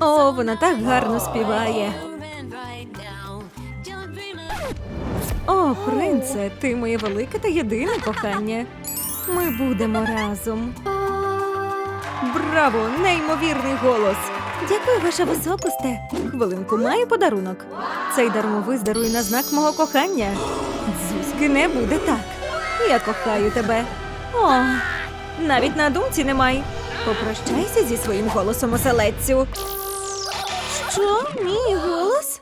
О, вона так гарно співає. О, принце, ти моє велике та єдине кохання. Ми будемо разом. Браво! Неймовірний голос! Дякую, ваша високосте. Хвилинку маю подарунок. Цей дармовиз дарує на знак мого кохання. Дзузьки не буде так. Я кохаю тебе. О, навіть на думці немає. Попрощайся зі своїм голосом оселедцю. Що? Мій голос?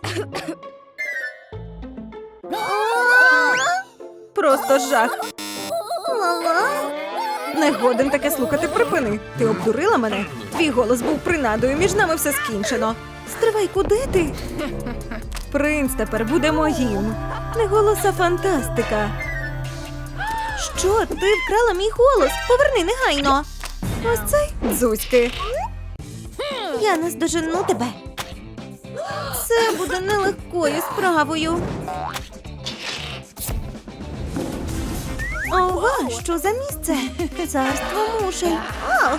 Просто жах. Не годен таке слухати припини. Ти обдурила мене. Твій голос був принадою, між нами все скінчено. Стривай, куди ти? Принц тепер буде моїм. Не голоса фантастика. Що? Ти вкрала мій голос? Поверни негайно. Ось цей дзузьки. Я наздожену тебе. Це буде нелегкою справою. Ова, що за місце? Царство мушель. О!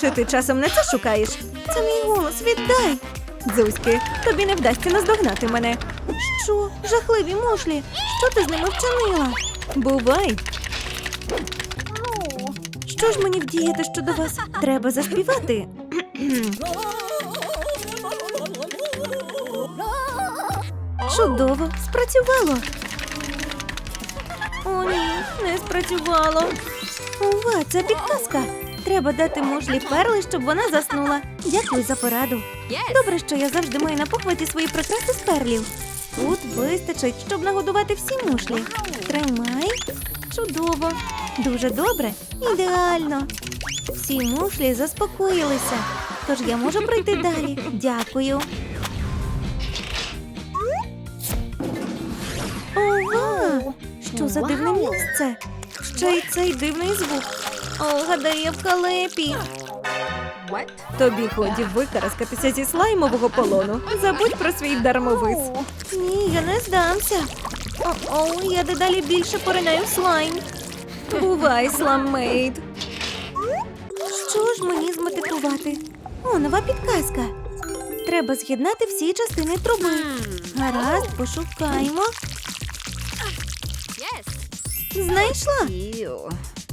Чи ти часом не це шукаєш? Це мій голос, віддай. Дзузьки, тобі не вдасться наздогнати мене. Що? Жахливі мушлі? Що ти з ними вчинила? Бувай. Що ж мені вдіяти щодо вас? Треба заспівати. Чудово, спрацювало. О, ні, не спрацювало. Ова, це підказка. Треба дати мушлі перли, щоб вона заснула. Дякую за пораду. Добре, що я завжди маю на похваті свої прикраси з перлів. Тут вистачить, щоб нагодувати всі мушлі. Тримай. Чудово. Дуже добре. Ідеально. Всі мушлі заспокоїлися. Тож я можу пройти далі. Дякую. Ова! Що за дивне місце? Ще й цей дивний звук. О, гадаю, я в халепі. Тобі годі викараскатися зі слаймового полону. Забудь про свій дармовиз. Ні, я не здамся. О-о, я дедалі більше поринаю в слайм. Бувай, сламмейд. Що ж мені змотивувати? О, нова підказка. Треба з'єднати всі частини труби. Гаразд, пошукаємо. Знайшла.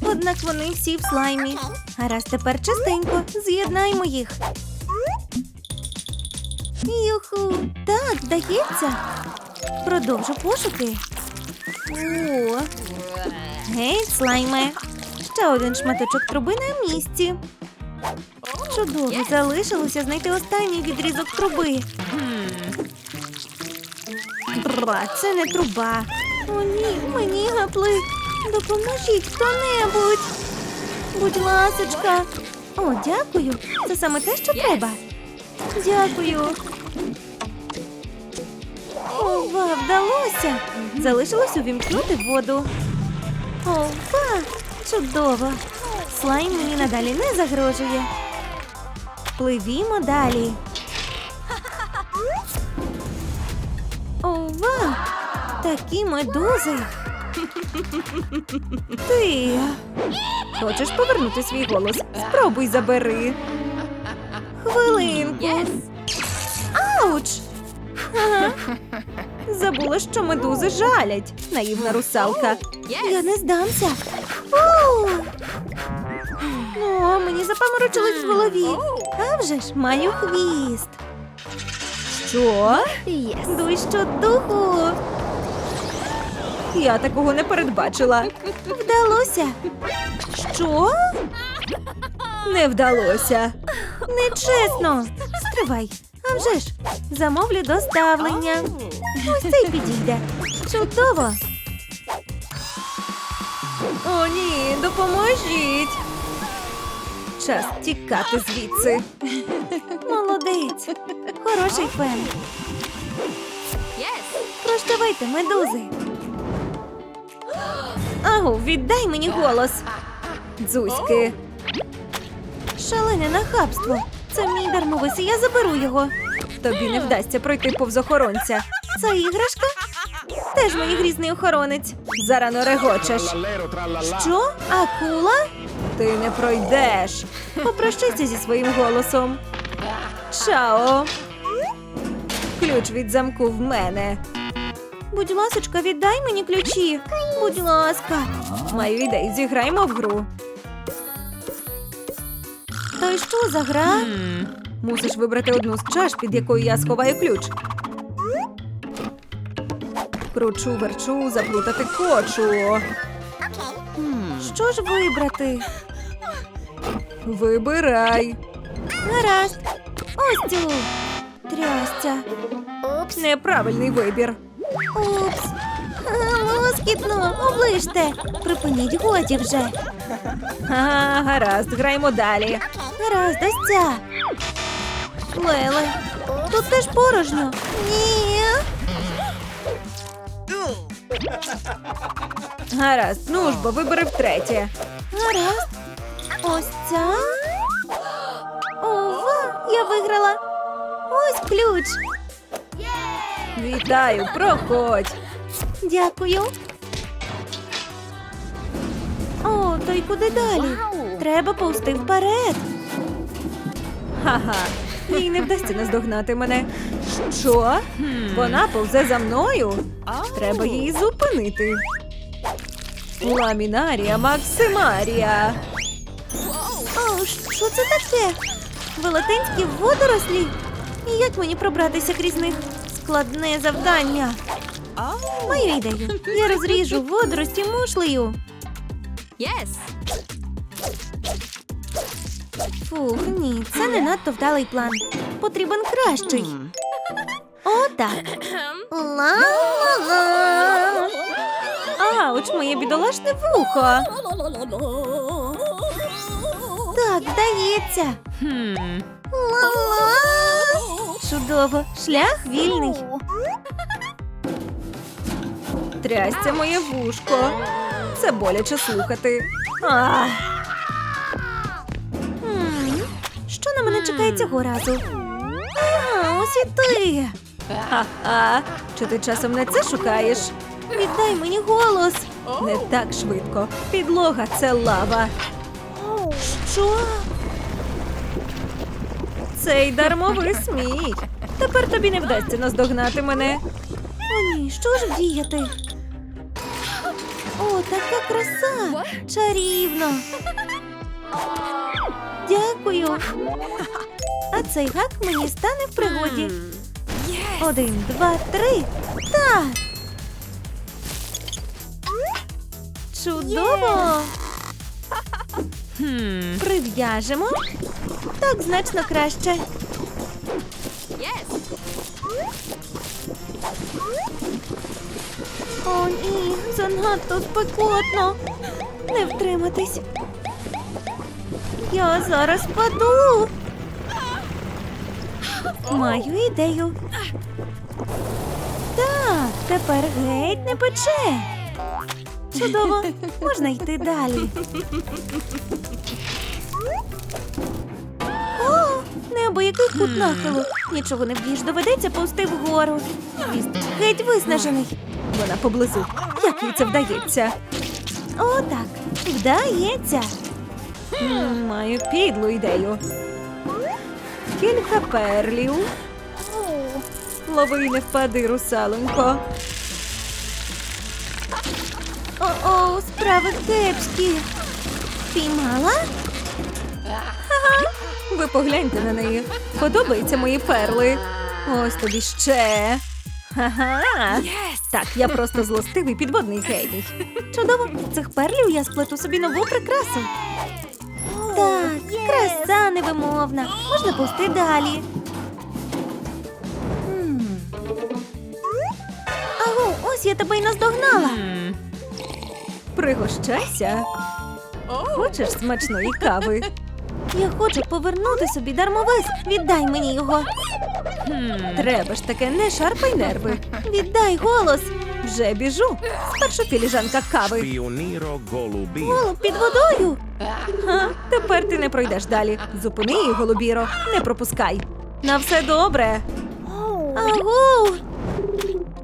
Однак вони всі в слаймі. Гаразд, тепер частенько. З'єднаємо їх. Юху, так, вдається. Продовжу пошуки. О, гей, слайме. Ще один шматочок труби на місці. Чудово, залишилося знайти останній відрізок труби. Бра, це не труба. О, ні, мені гаплик. Допоможіть хто-небудь. Будь ласочка. О, дякую. Це саме те, що треба. Дякую. Ова, вдалося. Залишилось увімкнути воду. Ова, чудово. Слайм мені надалі не загрожує. Пливімо далі. Ова! Такі медузи. Ти. Хочеш повернути свій голос? Спробуй забери. Хвилинку. Ауч! Ага. Забула, що медузи жалять. Наївна русалка. Я не здамся. О, мені запаморочилось в голові. А вже ж маю хвіст. Що? Дуй щодуху. Я такого не передбачила. Вдалося. Що? Не вдалося. Нечесно. Стривай. А вже ж, замовлю доставлення. Ось цей підійде. Чудово. О, ні, допоможіть. Час тікати звідси. Молодець. Хороший фен. Прощавайте, медузи. Агу, віддай мені голос. Дзузьки. Шалене нахабство. Це мій дармовис, і я заберу його. Тобі не вдасться пройти повз охоронця. Це іграшка? Теж мені грізний охоронець. Зарано регочеш. Що? Акула? Ти не пройдеш. Попрощайся зі своїм голосом. Чао. Ключ від замку в мене. Будь ласочка, віддай мені ключі. Будь ласка. Маю ідею, зіграємо в гру. То й що за гра? Мусиш вибрати одну з чаш, під якою я сховаю ключ. Кручу, верчу, заплутати хочу. Що ж вибрати? Вибирай. Гаразд. Ось цю. Трястя. Упс. Неправильний вибір. Упс. Лоскітно, оближте. Припиніть годі вже. Ага, гаразд, граємо далі. Гаразд, ось ця. Леле. Тут теж порожньо. Ні. Гаразд, ну ж бо вибери втретє. Гаразд. Ось ця. Ова, я виграла. Ось ключ. Вітаю, проходь. Дякую. О, то й куди далі? Треба повсти вперед. Ха-ха. Їй не вдасться наздогнати мене. Що? Вона повзе за мною? Треба її зупинити. Ламінарія Максимарія. О, що це таке? Велетенські водорослі? І як мені пробратися крізь них? Складне завдання. Маю ідею. Я розріжу водорості мушлею. Yes. Фух, ні, це не надто вдалий план. Потрібен кращий. О, так. Ла-ла-ла. Ауч, моє бідолашне вухо. Так, вдається. Чудово. Шлях вільний. Трясся моє вушко. Це боляче слухати. Що на мене чекає цього разу? А, ось і ти. Ха-ха. Чи ти часом не це шукаєш? Віддай мені голос. Не так швидко. Підлога це лава. Що? Цей дармовий сміх. Тепер тобі не вдасться наздогнати мене. О, ні, що ж вдіяти? О, така краса! Чарівно. Дякую. А цей гак мені стане в пригоді. Один, два, три. Так. Чудово. Прив'яжемо. Так значно краще. О, ні, занадто спекотно. Не втриматись. Я зараз паду. Маю ідею. Так, тепер геть не пече. Чудово, можна йти далі. О, небо який кут нахилу. Нічого не вдієш, доведеться повсти вгору. Хвіст геть виснажений. Вона поблизу. Як їй це вдається? О, так, вдається. Маю підлу ідею. Кілька перлів. Лови не впади, русалонько. О-о, справи кепські. Піймала? Ага. Ви погляньте на неї. Подобаються мої перли. Ось тобі ще. Ага. Так, я просто злостивий підводний геній. Чудово, з цих перлів я сплету собі нову прикрасу. Так, краса невимовна. Можна пусти далі. Аго, ось я тебе й наздогнала. Пригощайся. Хочеш смачної кави? Я хочу повернути собі дармовис. Віддай мені його. Треба ж таке, не шарпай нерви. Віддай голос. Вже біжу. Спершу філіжанка кави. Піоніро голубі. Голуб під водою. Ха, тепер ти не пройдеш далі. Зупини її, голубіро, не пропускай. На все добре. Агу.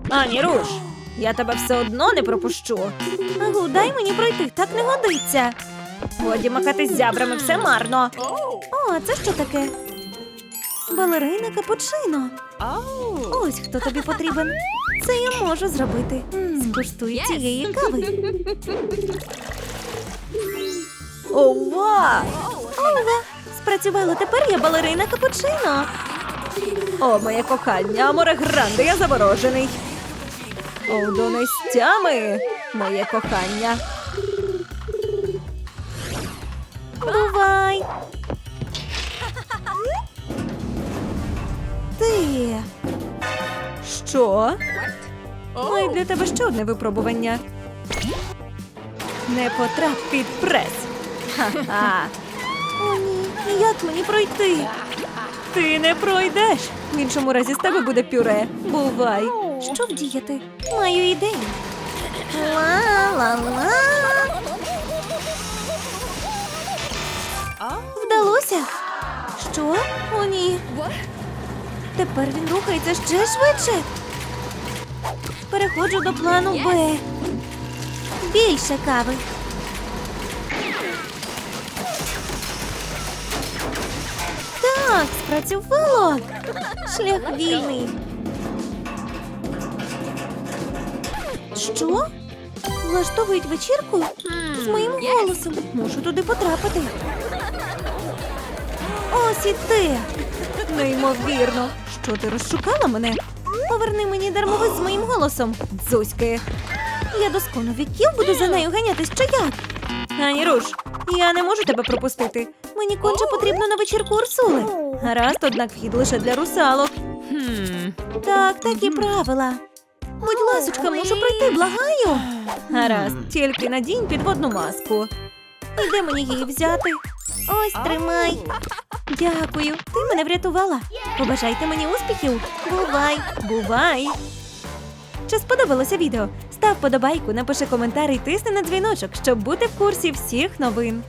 Ані руш. Я тебе все одно не пропущу. Агу, дай мені пройти, так не годиться. Годі макати з зябрами все марно. О, а це що таке? Балерина капучино. Ось хто тобі потрібен. Це я можу зробити. Скуштуй Yes. цієї кави. Ова! Ова! Спрацювало тепер я балерина капучино. О, моє кохання, аморе гранде, я заворожений. О, до нестями, моє кохання. Бувай. Ти. Що? Маю для тебе ще одне випробування. Не потрап під прес. Ха-ха. О, ні, як мені пройти? Ти не пройдеш. В іншому разі з тебе буде пюре. Бувай. Що вдіяти? Маю ідею. Ла-ла-ла. Вдалося. Що? О, ні. Тепер він рухається ще швидше. Переходжу до плану Б. Більше кави. Так, спрацювало. Шлях вільний. Що? Влаштовують вечірку? З моїм голосом. Мушу туди потрапити. Ось і ти. Неймовірно. Що ти розшукала мене? Поверни мені дармовик з моїм голосом. Дзузьки. Я до скону віків буду за нею ганятись чи як? Ані руш, я не можу тебе пропустити. Мені конче потрібно на вечірку Урсули. Гаразд, однак вхід лише для русалок. Так, такі правила. Будь ласочка, мушу пройти, благаю. Гаразд, тільки надінь підводну маску. І де мені її взяти? Ось тримай. Дякую, ти мене врятувала. Побажайте мені успіхів. Бувай, бувай. Чи сподобалося відео? Став подобайку, напиши коментар і тисни на дзвіночок, щоб бути в курсі всіх новин.